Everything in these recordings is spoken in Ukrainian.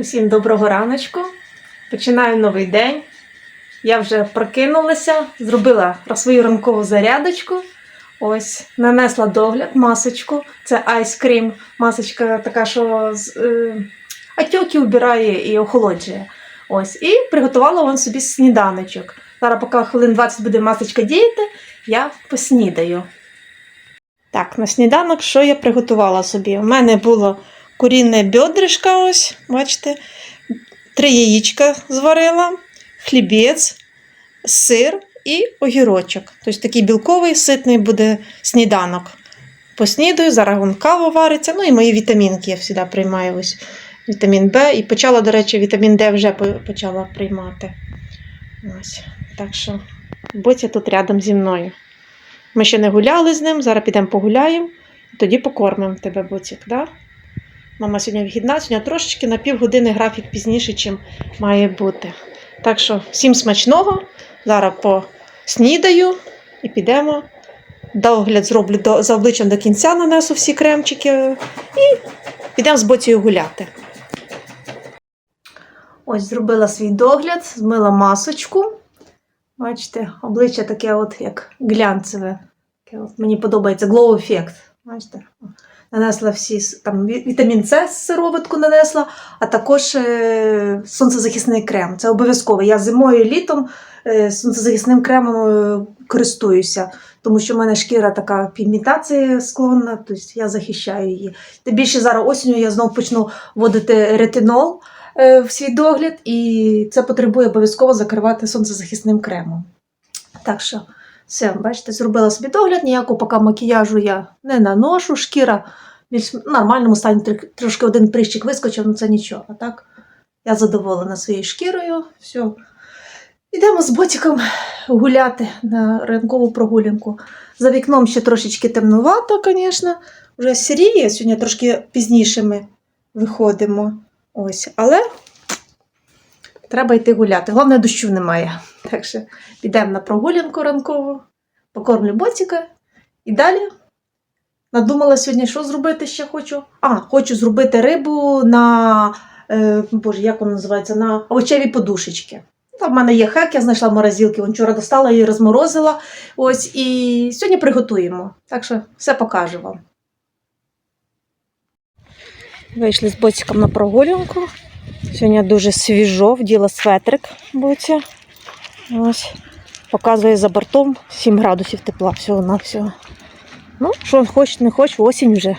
Усім доброго раночку. Починаю новий день. Я вже прокинулася, зробила свою ранкову зарядочку. Ось, нанесла догляд, масочку. Це айскрім. Масочка така, що з, е, отеки убирає і охолоджує. Ось, і приготувала вон собі сніданочок. Зараз, поки хвилин 20 буде масочка діяти, я поснідаю. Так, на сніданок що я приготувала собі? У мене було курінне бедришка, ось, бачите, три яєчка зварила, хлібець, сир і огірочок. Тобто такий білковий, ситний буде сніданок. Поснідаю, зараз вон вариться, ну і мої вітамінки я завжди приймаю. Ось вітамін Б. І почала, до речі, вітамін Д вже почала приймати. Ось. Так що Боця тут рядом зі мною. Ми ще не гуляли з ним, зараз підемо погуляємо, тоді покормимо тебе, Боцік. Да? Мама сьогодні вихідна, сьогодні трошечки на півгодини графік пізніше, чим має бути. Так що всім смачного. Зараз поснідаю і підемо. Догляд зроблю до, за обличчям до кінця, нанесу всі кремчики і підемо з боцією гуляти. Ось зробила свій догляд, змила масочку. Бачите, обличчя таке, от як глянцеве. Таке от, мені подобається glow ефект. Бачите? Нанесла всі там вітамін С сироватку нанесла, а також е, сонцезахисний крем. Це обов'язково. Я зимою і літом е, сонцезахисним кремом е, користуюся, тому що в мене шкіра така пігментації склонна, тобто я захищаю її. Тим більше зараз осінню я знову почну вводити ретинол в свій догляд, і це потребує обов'язково закривати сонцезахисним кремом. Так що, все, бачите, зробила собі догляд, ніякого поки макіяжу я не наношу, шкіра в нормальному стані трошки один прищик вискочив, ну це нічого. Так, я задоволена своєю шкірою. Все. Ідемо з ботиком гуляти на ранкову прогулянку. За вікном ще трошечки темнувато, звісно. Вже сіріє, сьогодні трошки пізніше ми виходимо. Ось, але треба йти гуляти. Головне, дощу немає. Так що підемо на прогулянку ранкову, покормлю ботика і далі. Надумала сьогодні, що зробити ще хочу. А, хочу зробити рибу на, е, боже, як вона називається, на овочеві подушечки. Там в мене є хек, я знайшла в морозилки, вон вчора достала її, розморозила. Ось, і сьогодні приготуємо. Так що все покажу вам. Вийшли з боциком на прогулянку. Сьогодні дуже свіжо, вділа светрик боця. Ось. Показує за бортом 7 градусів тепла всього-навсього. Ну, що хоч не хоч, осінь вже.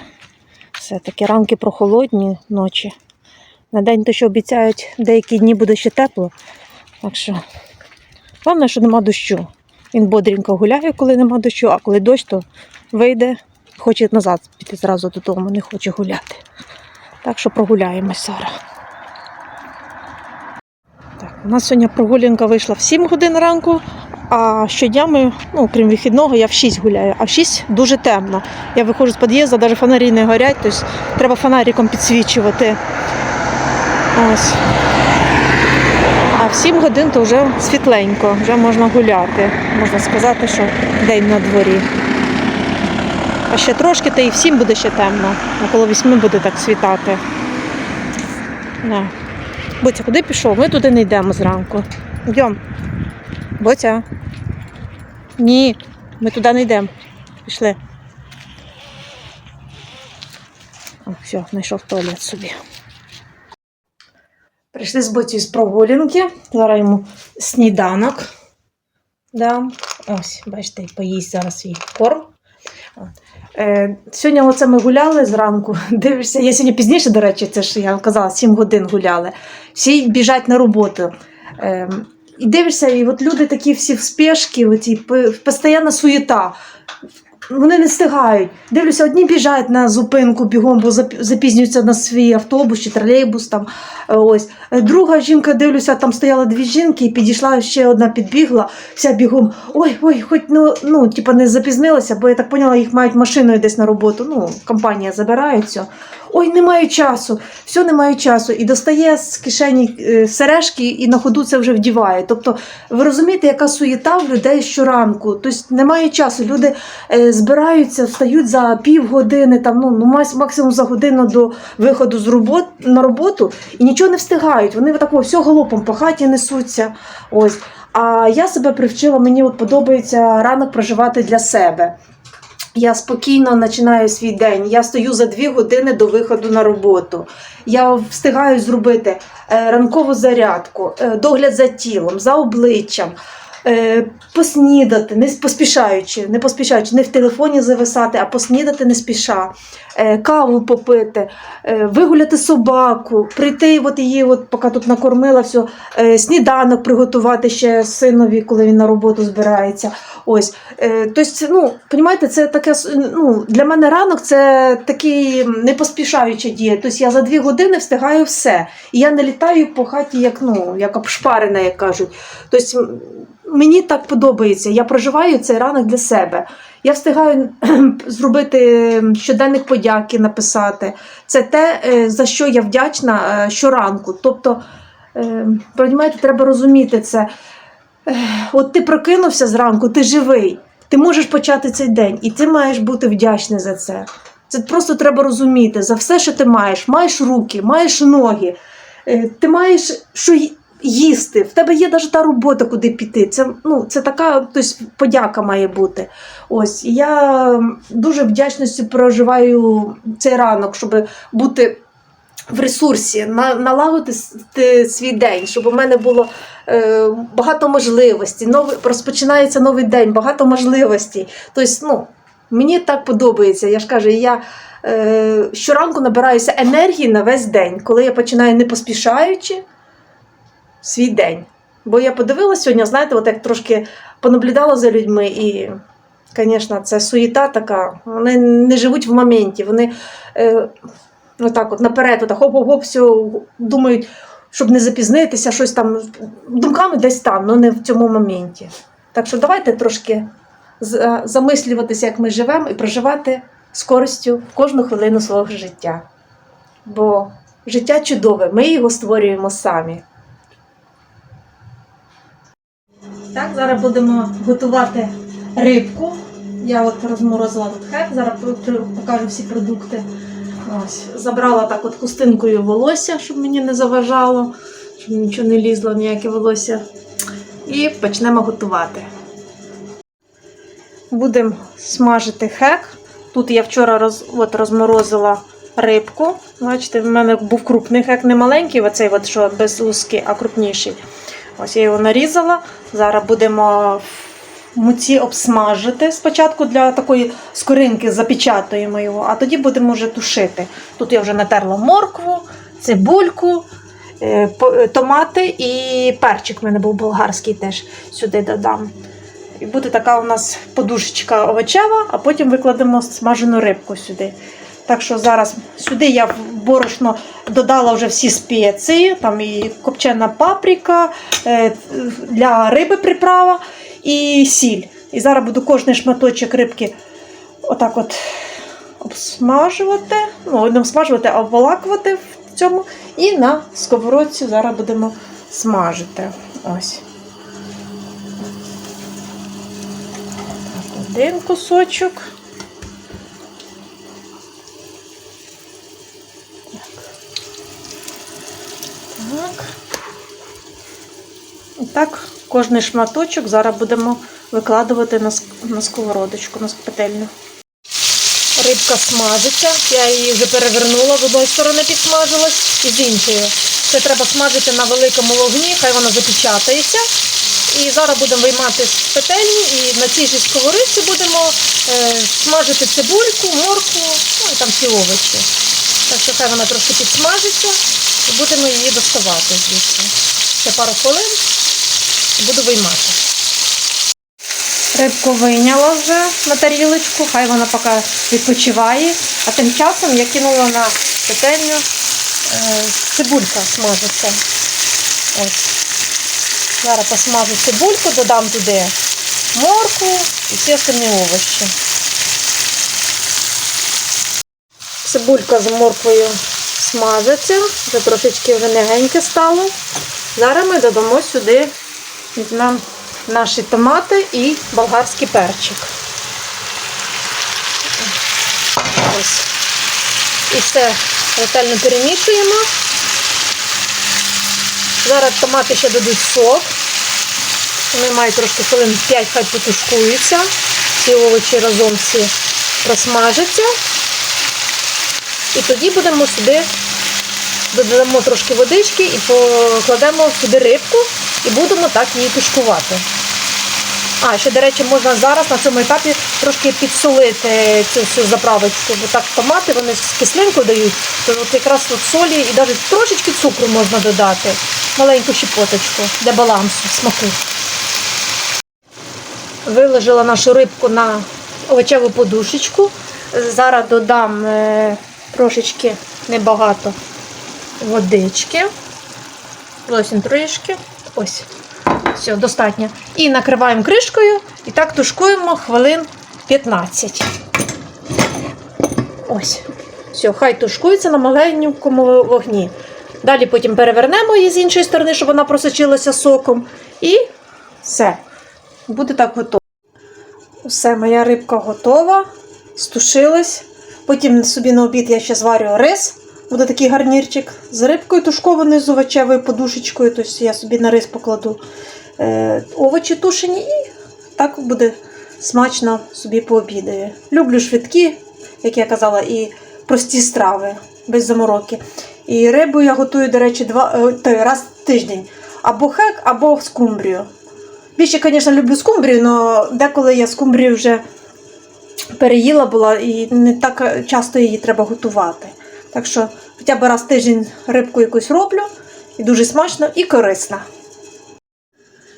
Все-таки ранки прохолодні ночі. На день то що обіцяють, деякі дні буде ще тепло. Так що, головне, що нема дощу. Він бодренько гуляє, коли нема дощу, а коли дощ, то вийде, хоче назад піти зразу додому, не хоче гуляти. Так що прогуляємось зараз. У нас сьогодні прогулянка вийшла в 7 годин ранку, а щодня ми, ну, крім вихідного, я в 6 гуляю, а в 6 дуже темно. Я виходжу з під'їзду, навіть фонарі не горять, тобто треба фонариком підсвічувати. Ось. А в 7 годин то вже світленько, вже можна гуляти. Можна сказати, що день на дворі. А ще трошки, та і в 7 буде ще темно. Около 8 буде так світати. Да. Боця, куди пішов? Ми туди не йдемо зранку. Йдемо. Боця. Ні, ми туди не йдемо. Пішли. О, все, знайшов туалет собі. Прийшли з боцю з прогулянки. Зараз йому сніданок. Дам. Ось, бачите, поїсть зараз свій корм. От. Е, сьогодні оце ми гуляли зранку. Дивишся, я сьогодні пізніше, до речі, це ж я казала, 7 годин гуляли. Всі біжать на роботу. Е, і дивишся, і от люди такі всі в п- постійна суєта. Вони не встигають. Дивлюся, одні біжать на зупинку бігом, бо зап- запізнюються на свій автобус чи тролейбус. Там, е, ось. Друга жінка, дивлюся, там стояла дві жінки, і підійшла ще одна підбігла, вся бігом. Ой, ой, хоч ну, ну, типа не запізнилася, бо я так поняла, їх мають машиною десь на роботу. Ну, компанія забирає. Ой, не маю часу, все не маю часу. І достає з кишені е, сережки і на ходу це вже вдіває. Тобто, ви розумієте, яка суєта в людей щоранку. Тобто немає часу. Люди е, збираються, встають за півгодини, там, ну, ну, максимум за годину до виходу з робот, на роботу і нічого не встигають. Вони такого все голопом по хаті несуться. Ось. А я себе привчила, мені от подобається ранок проживати для себе. Я спокійно починаю свій день. Я стою за дві години до виходу на роботу. Я встигаю зробити е, ранкову зарядку, е, догляд за тілом, за обличчям, поснідати, не поспішаючи, не поспішаючи, не в телефоні зависати, а поснідати не спіша, е, каву попити, е, вигуляти собаку, прийти, от її, от, поки тут накормила, все, е, сніданок приготувати ще синові, коли він на роботу збирається. Ось. Е, тобто, ну, понімаєте, це таке, ну, для мене ранок це такий не поспішаюча дія. Тобто я за дві години встигаю все. І я не літаю по хаті, як, ну, як обшпарена, як кажуть. Тобто, мені так подобається. Я проживаю цей ранок для себе. Я встигаю зробити щоденник подяки, написати. Це те, е, за що я вдячна е, щоранку. Тобто, е, розумієте, треба розуміти це. Е, От ти прокинувся зранку, ти живий, ти можеш почати цей день, і ти маєш бути вдячний за це. Це просто треба розуміти за все, що ти маєш. Маєш руки, маєш ноги, е, ти маєш що їсти. В тебе є навіть та робота, куди піти. Це, ну, це така тобто, подяка має бути. Ось я дуже вдячністю проживаю цей ранок, щоб бути в ресурсі, на, налагодити свій день, щоб у мене було е, багато можливостей. Новий, розпочинається новий день, багато можливостей. Тобто, ну, мені так подобається. Я ж кажу, я е, щоранку набираюся енергії на весь день, коли я починаю не поспішаючи свій день. Бо я подивилася сьогодні, знаєте, от як трошки понаблюдала за людьми, і, звісно, це суєта така. Вони не живуть в моменті. Вони е, отак от наперед, отак, хоп-хоп-хоп, все думають, щоб не запізнитися, щось там думками десь там, але не в цьому моменті. Так що давайте трошки замислюватися, як ми живемо, і проживати з користю кожну хвилину свого життя. Бо життя чудове, ми його створюємо самі. Так, зараз будемо готувати рибку. Я от розморозила хек, зараз покажу всі продукти. Ось, забрала так от хустинкою волосся, щоб мені не заважало, щоб нічого не лізло, ніяке волосся. І почнемо готувати. Будемо смажити хек. Тут я вчора роз, от, розморозила рибку. Бачите, в мене був крупний хек, не маленький, оцей от, що без луски, а крупніший. Ось я його нарізала. Зараз будемо в муці обсмажити спочатку для такої скоринки, запечатуємо його, а тоді будемо вже тушити. Тут я вже натерла моркву, цибульку, е, е, томати і перчик в мене був болгарський теж сюди додам. І буде така у нас подушечка овочева, а потім викладемо смажену рибку сюди. Так що зараз сюди я в борошно додала вже всі спеції, там і копчена паприка, е, для риби приправа і сіль. І зараз буду кожний шматочок рибки отак от обсмажувати. Ну, не обсмажувати, а обволакувати в цьому. І на сковородці зараз будемо смажити. Ось. Один кусочок. Так. І так, кожний шматочок зараз будемо викладувати на, сковородочку, на петельню. Рибка смажиться, я її вже перевернула, з одної сторони підсмажилась і з іншої. Це треба смажити на великому вогні, хай вона запечатається. І зараз будемо виймати з петельні і на цій же сковорідці будемо е, смажити цибульку, моркву, ну і там всі овочі. Так що хай вона трошки підсмажиться і будемо її доставати звідси. Ще пару хвилин буду виймати. Рибку вийняла вже на тарілочку, хай вона поки відпочиває. А тим часом я кинула на петельню е, цибулька смажиться. Ось. Зараз посмажу цибульку, додам туди морку і всі остальні овочі. Цибулька з морквою смажиться, вже трошечки вже м'ягеньке стало. Зараз ми додамо сюди, візьмемо наші томати і болгарський перчик. Ось. І все ретельно перемішуємо. Зараз томати ще дадуть сок. Вони мають трошки хвилин 5, хай потушкуються. Ці овочі разом всі просмажаться. І тоді будемо сюди, додамо трошки водички і покладемо сюди рибку і будемо так її тушкувати. А, ще, до речі, можна зараз на цьому етапі трошки підсолити цю всю заправочку, бо так томати вони з кислинкою дають, то от якраз от солі і навіть трошечки цукру можна додати, маленьку щепоточку для балансу смаку. Виложила нашу рибку на овочеву подушечку. Зараз додам е, трошечки небагато водички. Зовсім трішки. Ось. Все, достатньо. І накриваємо кришкою і так тушкуємо хвилин 15. Ось. Все, хай тушкується на маленькому вогні. Далі потім перевернемо її з іншої сторони, щоб вона просочилася соком. І все. Буде так готово. Все, моя рибка готова, стушилась. Потім собі на обід я ще зварю рис. Буде такий гарнірчик з рибкою тушкованою з овочевою подушечкою. Тобто я собі на рис покладу е, овочі тушені і так буде смачно собі пообідаю. Люблю швидкі, як я казала, і прості страви без замороки. І рибу я готую, до речі, два, е, раз в тиждень. Або хек, або скумбрію. Більше, звісно, люблю скумбрію, але деколи я скумбрію вже переїла була і не так часто її треба готувати. Так що хоча б раз в тиждень рибку якусь роблю, і дуже смачно і корисно.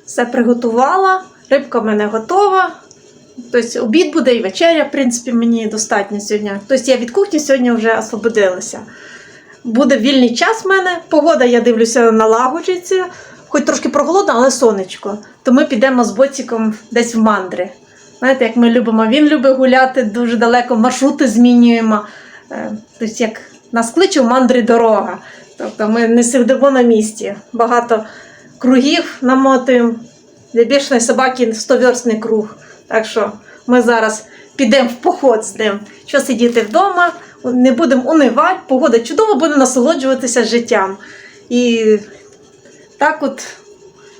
Все приготувала, рибка в мене готова. Тобто обід буде і вечеря, в принципі, мені достатньо сьогодні. Тобто я від кухні сьогодні вже освободилася. Буде вільний час в мене. Погода, я дивлюся, налагоджується. Хоч трошки проголодно, але сонечко. То ми підемо з боціком десь в мандри. Знаєте, як ми любимо, він любить гуляти дуже далеко, маршрути змінюємо. Е, Тобто, як нас кличе в мандри дорога. Тобто ми не сидимо на місці. Багато кругів намотуємо. Для більшої собаки 100-верстний круг. Так що ми зараз підемо в поход з ним. Що сидіти вдома, не будемо унивати, погода чудово, будемо насолоджуватися життям. І так от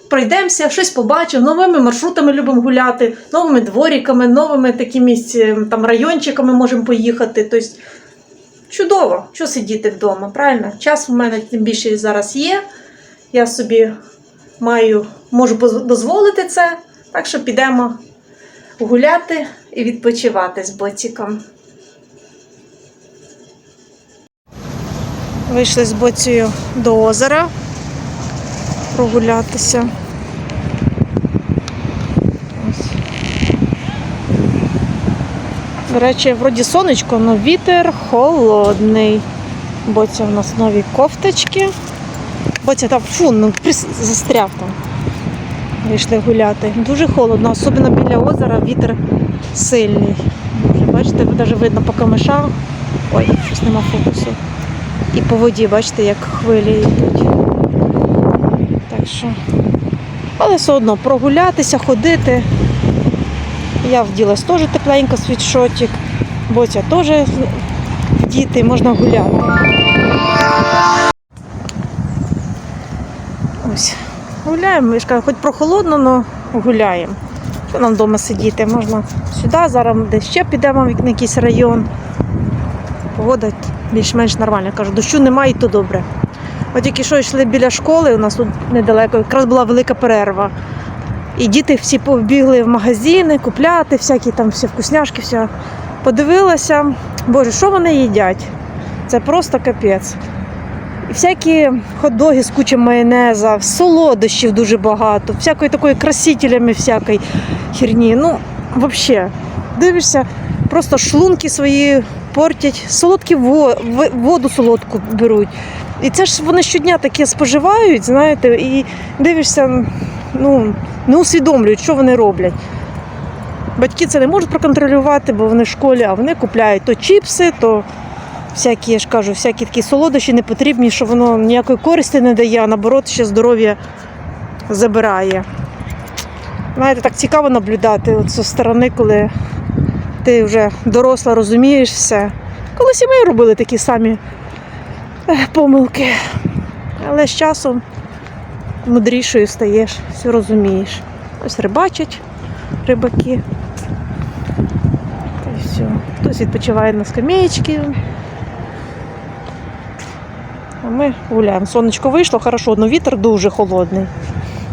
пройдемося, щось побачимо, новими маршрутами любимо гуляти, новими дворіками, новими такими там райончиками можемо поїхати. Тобто, чудово, що сидіти вдома, правильно? Час в мене тим більше зараз є. Я собі маю, можу дозволити це, так що підемо гуляти і відпочивати з боціком. Вийшли з боцією до озера прогулятися. До речі, вроді сонечко, але вітер холодний. Боця в нас нові кофточки. Боця там фу, ну застряв там. Вийшли гуляти. Дуже холодно, особливо біля озера вітер сильний. Бачите, навіть видно по камешах. Ой, щось нема фокусу. І по воді, бачите, як хвилі йдуть. Так що. Але все одно прогулятися, ходити. Я вділась теж тепленько світшотик. Боця теж діти, можна гуляти. Ось. Гуляємо, я хоч прохолодно, але гуляємо. Що нам вдома сидіти? Можна сюди, зараз десь ще підемо в якийсь район. Погода більш-менш нормальна. Кажу, дощу немає, і то добре. От тільки що йшли біля школи, у нас тут недалеко, якраз була велика перерва. І діти всі побігли в магазини купляти, всякі там всі вкусняшки, все. Подивилася, боже, що вони їдять? Це просто капець. Всякі хот-доги з кучою майонеза, солодощів дуже багато, всякої такої красителями всякої херні. Ну, взагалі, дивишся, просто шлунки свої портять, солодкі во- воду солодку беруть. І це ж вони щодня таке споживають, знаєте, і дивишся, ну, не усвідомлюють, що вони роблять. Батьки це не можуть проконтролювати, бо вони в школі, а вони купляють то чіпси, то всякі, я ж кажу, всякі такі солодощі не потрібні, що воно ніякої користі не дає, а наоборот, ще здоров'я забирає. Знаєте, так цікаво наблюдати от зі сторони, коли ти вже доросла, розумієш все. Колись і ми робили такі самі помилки. Але з часом мудрішою стаєш, все розумієш. Ось рибачать рибаки. Та все. Хтось відпочиває на скамеєчці. А ми гуляємо. Сонечко вийшло, хорошо, але вітер дуже холодний.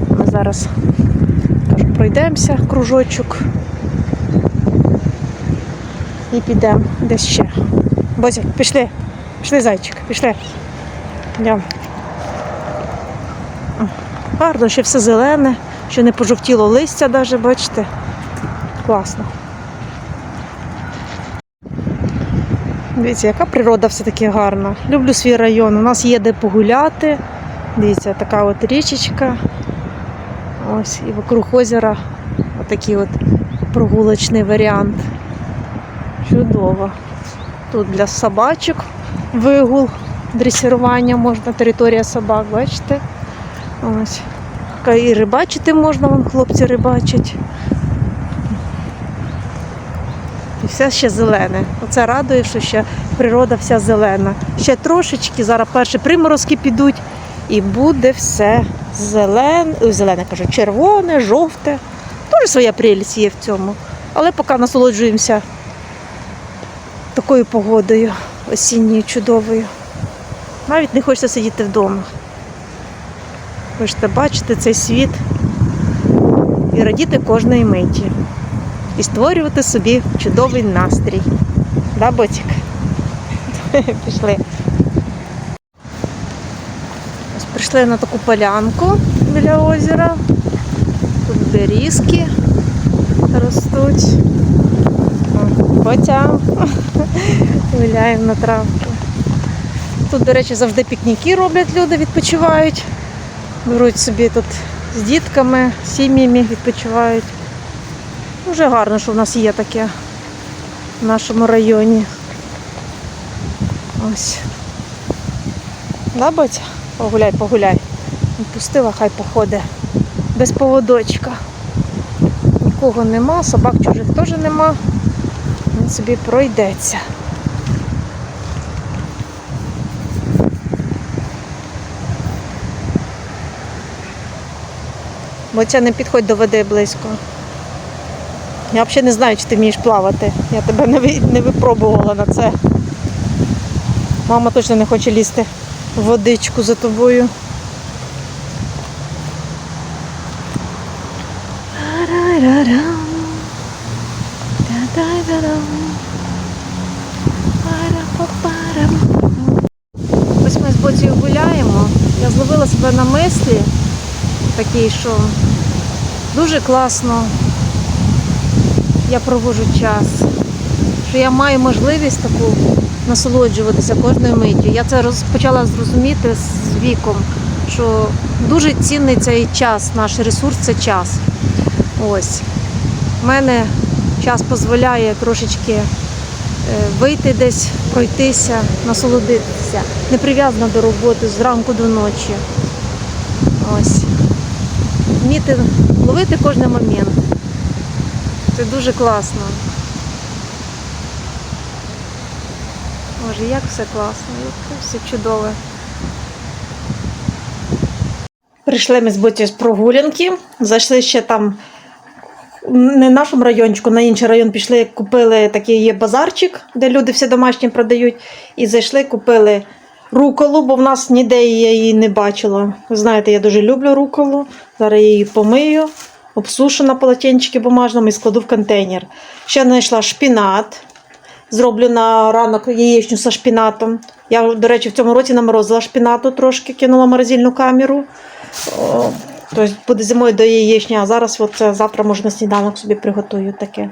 Ми зараз кажу, пройдемося кружочок і підемо десь ще. Бозі, пішли, пішли, зайчик, пішли. Йдемо. Гарно, ще все зелене, ще не пожовтіло листя, навіть, бачите. Класно. Дивіться, яка природа все-таки гарна. Люблю свій район. У нас є де погуляти. Дивіться, така от річечка. Ось і вокруг озера отакий от прогулочний варіант. Чудово. Тут для собачок вигул, дресирування можна, територія собак, бачите? Ось. І рибачити можна, вон хлопці рибачать. І все ще зелене. Оце радує, що ще природа вся зелена. Ще трошечки, зараз перші приморозки підуть, і буде все зелене, зелене кажу, червоне, жовте. Теж своя прелість є в цьому. Але поки насолоджуємося такою погодою осінньою чудовою. Навіть не хочеться сидіти вдома. Хочете бачити цей світ і радіти кожної миті. І створювати собі чудовий настрій. Да, Ботик? Пішли. Ось прийшли на таку полянку біля озера. Тут берізки ростуть. О, Гуляємо на травку. Тут, до речі, завжди пікніки роблять люди, відпочивають. Беруть собі тут з дітками, сім'ями відпочивають. Дуже гарно, що в нас є таке в нашому районі. Ось. Да, Ботя? Погуляй, погуляй. Пустила, хай походить. Без поводочка. Нікого нема, собак чужих теж нема. Він собі пройдеться. Ботя, не підходь до води близько. Я взагалі не знаю, чи ти вмієш плавати. Я тебе не, ви- не випробувала на це. Мама точно не хоче лізти в водичку за тобою. Ось ми з Боцією гуляємо. Я зловила себе на мислі такій, що дуже класно я проводжу час, що я маю можливість таку насолоджуватися кожною миттю. Я це почала зрозуміти з віком, що дуже цінний цей час, наш ресурс це час. Ось. У мене час дозволяє трошечки е, вийти десь, пройтися, насолодитися, не прив'язана до роботи зранку до ночі. Ось. Вміти ловити кожен момент. Це дуже класно. Боже, як все класно, як все чудове. Прийшли ми з Боті з прогулянки, зайшли ще там, не в нашому райончику, на інший район пішли, купили такий є базарчик, де люди все домашнє продають. І зайшли, купили руколу, бо в нас ніде я її не бачила. Ви знаєте, я дуже люблю руколу. Зараз я її помию, обсушу на полотенчики бумажному і складу в контейнер. Ще знайшла шпінат. Зроблю на ранок яєчню зі шпінатом. Я, до речі, в цьому році наморозила шпінату трошки, кинула морозильну камеру. Тобто буде зимою до яєчні, а зараз от завтра може на сніданок собі приготую таке.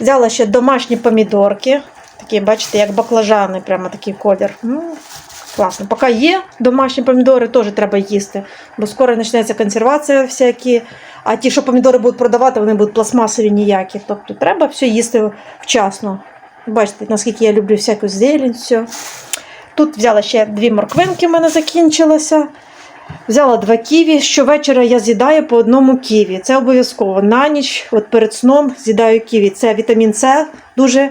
Взяла ще домашні помідорки. Такі, бачите, як баклажани, прямо такий колір. Класно. Поки є домашні помідори, теж треба їсти. Бо скоро почнеться консервація всякі. А ті, що помідори будуть продавати, вони будуть пластмасові ніякі. Тобто треба все їсти вчасно. Бачите, наскільки я люблю всяку зелень, все. Тут взяла ще дві морквинки, в мене закінчилося. Взяла два ківі. Щовечора я з'їдаю по одному ківі. Це обов'язково. На ніч, от перед сном з'їдаю ківі. Це вітамін С, дуже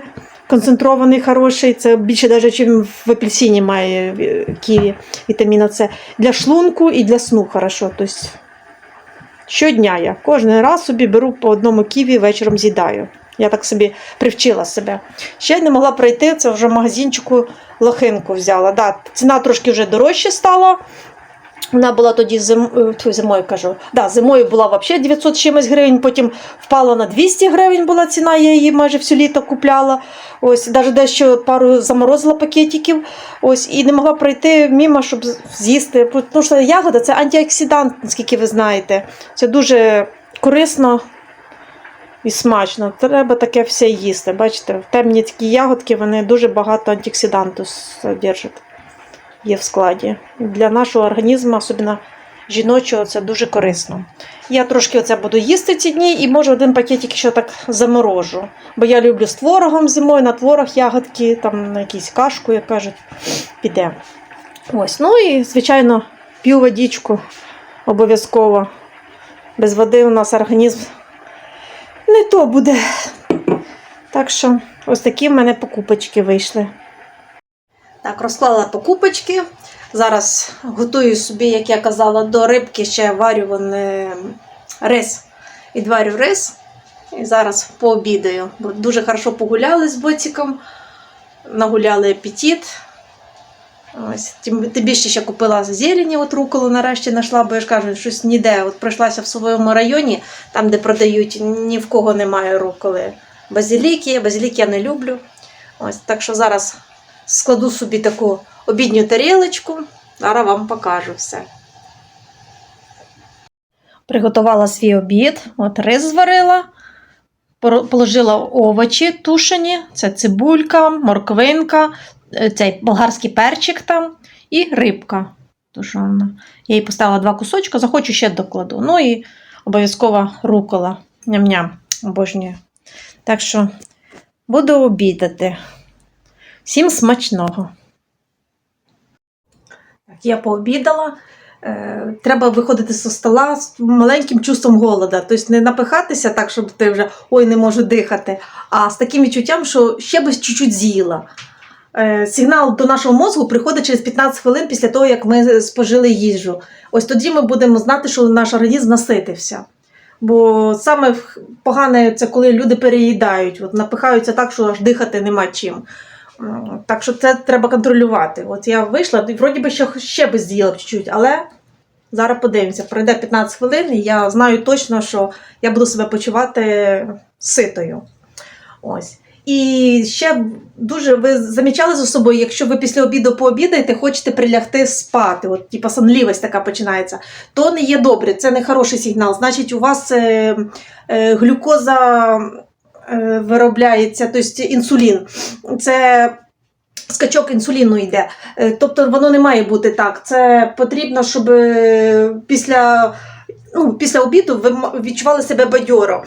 концентрований, хороший. Це більше навіть, ніж в апельсині має е, ківі вітаміна С. Для шлунку і для сну хорошо. Тобто, щодня я кожен раз собі беру по одному ківі, вечором з'їдаю. Я так собі привчила себе. Ще не могла пройти, це вже в магазинчику лохинку взяла. Да, ціна трошки вже дорожче стала. Вона була тоді зим... е, зимою кажу. Да, зимою була взагалі 900 чимось гривень, потім впала на 200 гривень була ціна, я її майже всю літо купляла. Ось, навіть дещо пару заморозила пакетиків. Ось, і не могла пройти мимо, щоб з'їсти. Тому що ягода це антиоксидант, наскільки ви знаєте. Це дуже корисно і смачно. Треба таке все їсти. Бачите, в темні такі ягодки, вони дуже багато антиоксиданту содержать є в складі. Для нашого організму, особливо жіночого, це дуже корисно. Я трошки оце буду їсти ці дні і може один пакетик ще так заморожу. Бо я люблю з творогом зимою, на творог ягодки, там на якусь кашку, як кажуть, піде. Ось, ну і, звичайно, п'ю водичку обов'язково. Без води у нас організм не то буде. Так що ось такі в мене покупочки вийшли. Так, розклала покупочки. Зараз готую собі, як я казала, до рибки ще варю вон, е, рис. Відварю рис. І зараз пообідаю. Дуже хорошо погуляли з боціком, нагуляли апетит. Ось, тим, більше ще купила зелені, от руколу нарешті знайшла, бо я ж кажу, щось ніде. От пройшлася в своєму районі, там, де продають, ні в кого немає руколи. Базиліки, базиліки я не люблю. Ось, так що зараз складу собі таку обідню тарілочку, зараз вам покажу все. Приготувала свій обід, от рис зварила, положила овочі тушені, це цибулька, морквинка, е, цей болгарський перчик там і рибка тушона. Я їй поставила два кусочки, захочу ще докладу. Ну і обов'язково рукола. Ням-ням, обожнюю. Так що буду обідати. Всім смачного. Я пообідала. Е, треба виходити зі стола з маленьким чувством голода. Тобто не напихатися так, щоб ти вже ой, не можу дихати, а з таким відчуттям, що ще би чуть-чуть з'їла. Е, сигнал до нашого мозку приходить через 15 хвилин після того, як ми спожили їжу. Ось тоді ми будемо знати, що наш організм наситився. Бо саме погане це коли люди переїдають, от напихаються так, що аж дихати нема чим. М, Так що це треба контролювати. От я вийшла, і вроді би ще, ще би з'їла чуть-чуть, але зараз подивимося, пройде 15 хвилин, і я знаю точно, що я буду себе почувати ситою. Ось. І ще дуже ви замічали за собою, якщо ви після обіду пообідаєте, хочете прилягти спати, от типа сонливість така починається, то не є добре, це не хороший сигнал. Значить, у вас е, е, глюкоза е, виробляється, тобто інсулін. Це скачок інсуліну йде. Е, Тобто воно не має бути так. Це потрібно, щоб е, після, ну, після обіду ви відчували себе бадьоро.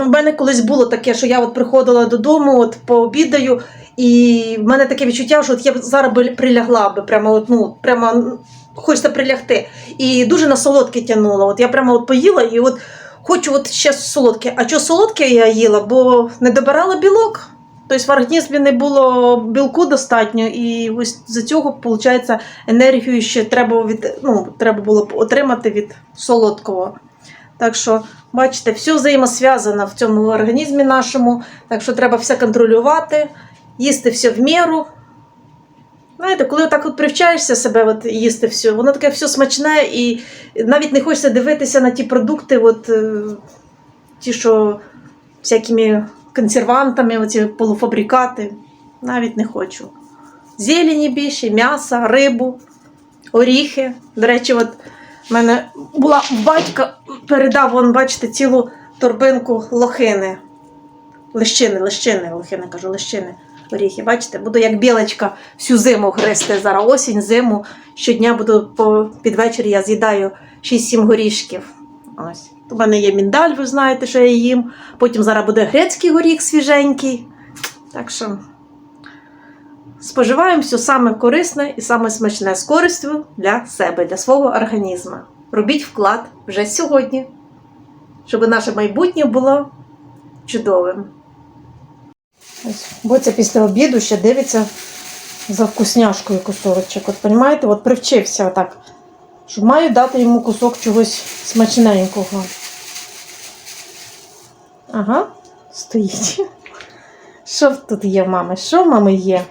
У мене колись було таке, що я от приходила додому, от пообідаю, і в мене таке відчуття, що от я зараз би прилягла би, прямо, от, ну, прямо хочеться прилягти. І дуже на солодке тянула. От я прямо от поїла і от хочу от ще солодке. А що солодке я їла? Бо не добирала білок. Тобто в організмі не було білку достатньо, і ось за цього, виходить, енергію ще треба, від, ну, треба було отримати від солодкого. Так що, бачите, все взаємосв'язано в цьому організмі нашому. Так що треба все контролювати, їсти все в міру. Знаєте, коли отак от привчаєшся себе от, їсти все, воно таке все смачне, і навіть не хочеться дивитися на ті продукти, от, е, ті, що всякими консервантами, оці полуфабрикати. Навіть не хочу. Зелені більше, м'ясо, рибу, оріхи. До речі, от в мене була батька, передав, вон, бачите, цілу торбинку лохини. Лещини, лещини, лохини, кажу, лещини, оріхи. Бачите, буду як білочка всю зиму гристи. Зараз осінь, зиму. Щодня буду по під вечір я з'їдаю 6-7 горішків. Ось. У мене є міндаль, ви знаєте, що я їм. Потім зараз буде грецький горіх свіженький. Так що споживаємо все саме корисне і саме смачне з користю для себе, для свого організму. Робіть вклад вже сьогодні, щоб наше майбутнє було чудовим. Ось, Боця після обіду ще дивиться за вкусняшкою кусочок. От розумієте, от привчився отак, що маю дати йому кусок чогось смачненького. Ага, стоїть. Що тут є мами? Що в мами є?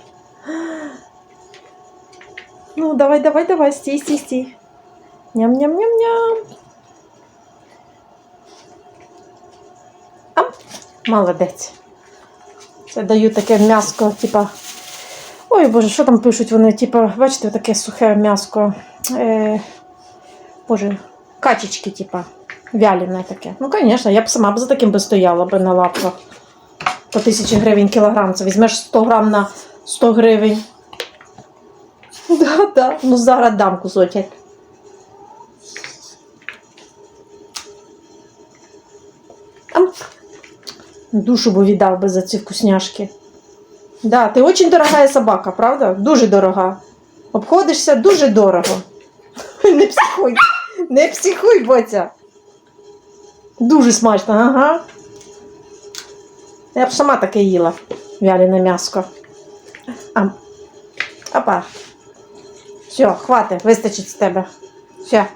Ну, давай, давай, давай, стій, стій, стій. Ням-ням-ням-ням. Ам, молодець. Це даю таке м'яско, типа. Ой, Боже, що там пишуть вони? Типа, бачите, таке сухе м'яско. Е, Боже, качечки, типа, вялене таке. Ну, звісно, я б сама б за таким би стояла би на лапках. По тисячі гривень кілограм. Це візьмеш 100 грам на 100 гривень. Да, да. Ну зараз дам кусочок. Душу би віддав би за ці вкусняшки. Да, ти дуже дорога собака, правда? Дуже дорога. Обходишся дуже дорого. Не психуй. Не психуй, Боця. Дуже смачно, ага. Я б сама таке їла. Вялене м'яско. Ам. Опа. Все, хватить, вистачить з тебе. Все.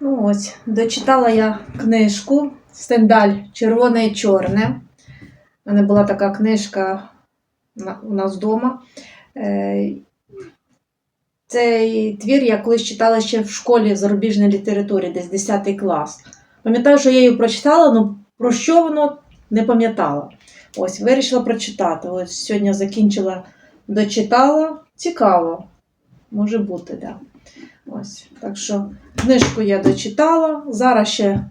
Ну ось, дочитала я книжку Стендаль Червоне і чорне. У мене була така книжка у нас вдома. Е, Цей твір я колись читала ще в школі зарубіжної літератури, десь 10 клас. Пам'ятаю, що я її прочитала, але про що воно не пам'ятала. Ось, вирішила прочитати. Ось сьогодні закінчила, дочитала. Цікаво. Може бути, так. Да. Ось. Так що книжку я дочитала. Зараз ще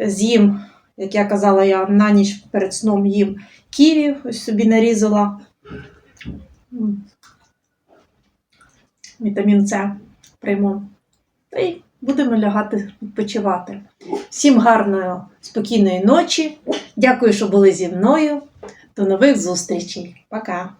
з'їм, як я казала, я на ніч перед сном їм ківі, ось собі нарізала. Вітамін С прийму. Та й будемо лягати відпочивати. Всім гарної, спокійної ночі. Дякую, що були зі мною. До нових зустрічей. Пока!